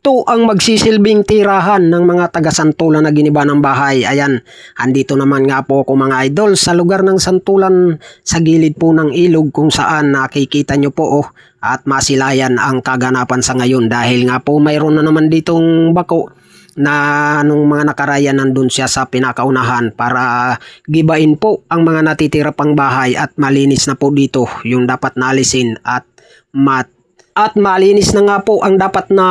Ito ang magsisilbing tirahan ng mga taga-santulan na giniba ng bahay. Ayan, andito naman nga po ako mga idol sa lugar ng santulan sa gilid po ng ilog kung saan nakikita nyo po oh, at masilayan ang kaganapan sa ngayon dahil nga po mayroon na naman ditong bako na nung mga nakaraya nandun siya sa pinakaunahan para gibain po ang mga natitira pang bahay at malinis na po dito yung dapat naalisin at mat at malinis na nga po ang dapat na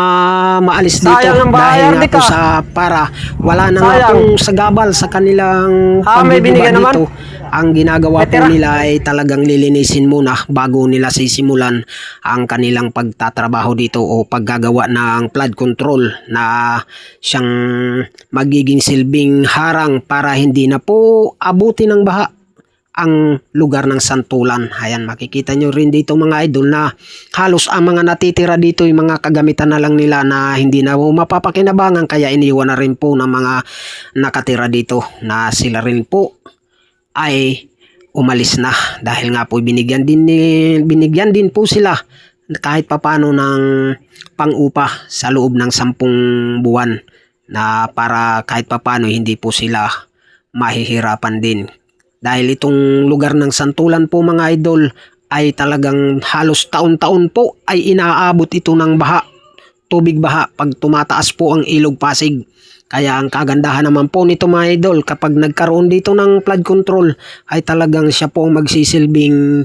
maalis dito Sayang ang bahay, dahil nga po ka. sa para wala na nga Sayang. pong sagabal sa kanilang Ah, may pagbibiba binigyan naman? dito. Ang ginagawa May po tira. nila ay talagang lilinisin muna bago nila sisimulan ang kanilang pagtatrabaho dito o paggagawa ng flood control na siyang magiging silbing harang para hindi na po abuti ng baha ang lugar ng Santulan. Ayan, makikita nyo rin dito mga idol na halos ang mga natitira dito yung mga kagamitan na lang nila na hindi na mapapakinabangan kaya iniwan na rin po ng mga nakatira dito na sila rin po ay umalis na dahil nga po binigyan din ni, binigyan din po sila kahit papano ng pangupa sa loob ng sampung buwan na para kahit papano hindi po sila mahihirapan din dahil itong lugar ng Santulan po mga idol ay talagang halos taon-taon po ay inaabot ito ng baha, tubig baha pag tumataas po ang ilog Pasig. Kaya ang kagandahan naman po nito mga idol kapag nagkaroon dito ng flood control ay talagang siya po magsisilbing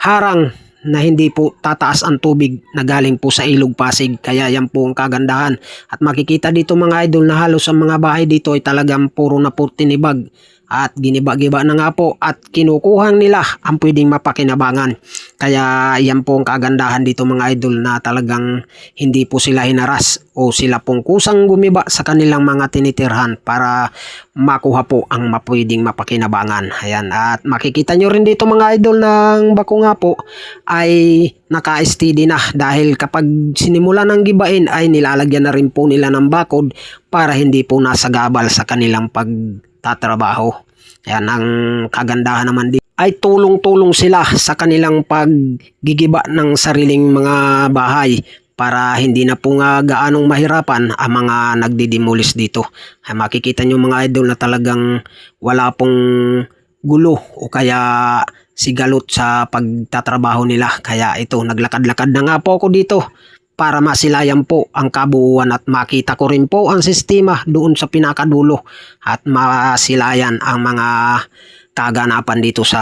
harang na hindi po tataas ang tubig na galing po sa ilog Pasig. Kaya yan po ang kagandahan. At makikita dito mga idol na halos ang mga bahay dito ay talagang puro na po tinibag at giniba-giba na nga po at kinukuhang nila ang pwedeng mapakinabangan. Kaya yan po ang kagandahan dito mga idol na talagang hindi po sila hinaras o sila pong kusang gumiba sa kanilang mga tinitirhan para makuha po ang mapwedeng mapakinabangan. Ayan. At makikita nyo rin dito mga idol ng bako nga po ay naka-steady na dahil kapag sinimula ng gibain ay nilalagyan na rin po nila ng bakod para hindi po nasagabal sa kanilang pagtatrabaho. Ayan, ang kagandahan naman din ay tulong-tulong sila sa kanilang paggigiba ng sariling mga bahay para hindi na po nga gaanong mahirapan ang mga nagdidimulis dito. Ay makikita nyo mga idol na talagang wala pong gulo o kaya sigalot sa pagtatrabaho nila. Kaya ito, naglakad-lakad na nga po ako dito para masilayan po ang kabuuan at makita ko rin po ang sistema doon sa pinakadulo at masilayan ang mga kaganapan dito sa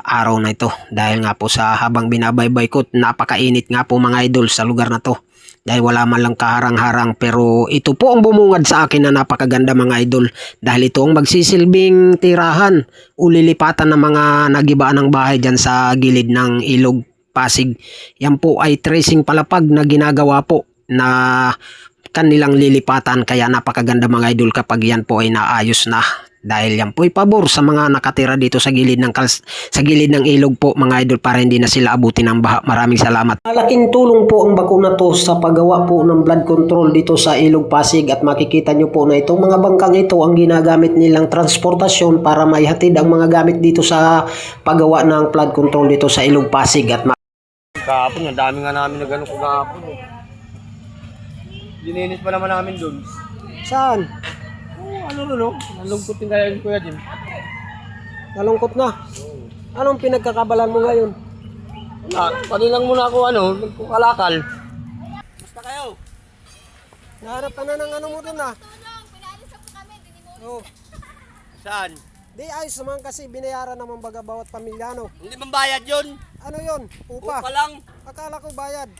araw na ito. Dahil nga po sa habang binabaybay ko napakainit nga po mga idol sa lugar na to. Dahil wala man lang kaharang-harang pero ito po ang bumungad sa akin na napakaganda mga idol. Dahil ito ang magsisilbing tirahan o lilipatan ng mga nagibaan ng bahay dyan sa gilid ng ilog Pasig. Yan po ay tracing palapag na ginagawa po na kanilang lilipatan kaya napakaganda mga idol kapag yan po ay naayos na dahil yan po ay pabor sa mga nakatira dito sa gilid ng kals- sa gilid ng ilog po mga idol para hindi na sila abutin ng baha. Maraming salamat. Malaking tulong po ang bako na to sa paggawa po ng blood control dito sa ilog Pasig at makikita nyo po na itong mga bangkang ito ang ginagamit nilang transportasyon para maihatid ang mga gamit dito sa paggawa ng flood control dito sa ilog Pasig at Kahapon, ang dami nga namin na gano'n kahapon. Eh. Lininis pa naman namin doon. Saan? Oh, ano no, no? Nalungkot din kaya yung kuya Jim. Nalungkot na. Anong pinagkakabalan mo ngayon? Ah, pati lang muna ako ano, nagkukalakal. Basta kayo. Nahanap ka na ng ano mo dun ah. Oh. Saan? Di ayos naman kasi binayaran naman baga bawat pamilya no. Hindi man bayad yun. Ano yon? Upa. Upa lang. Akala ko bayad.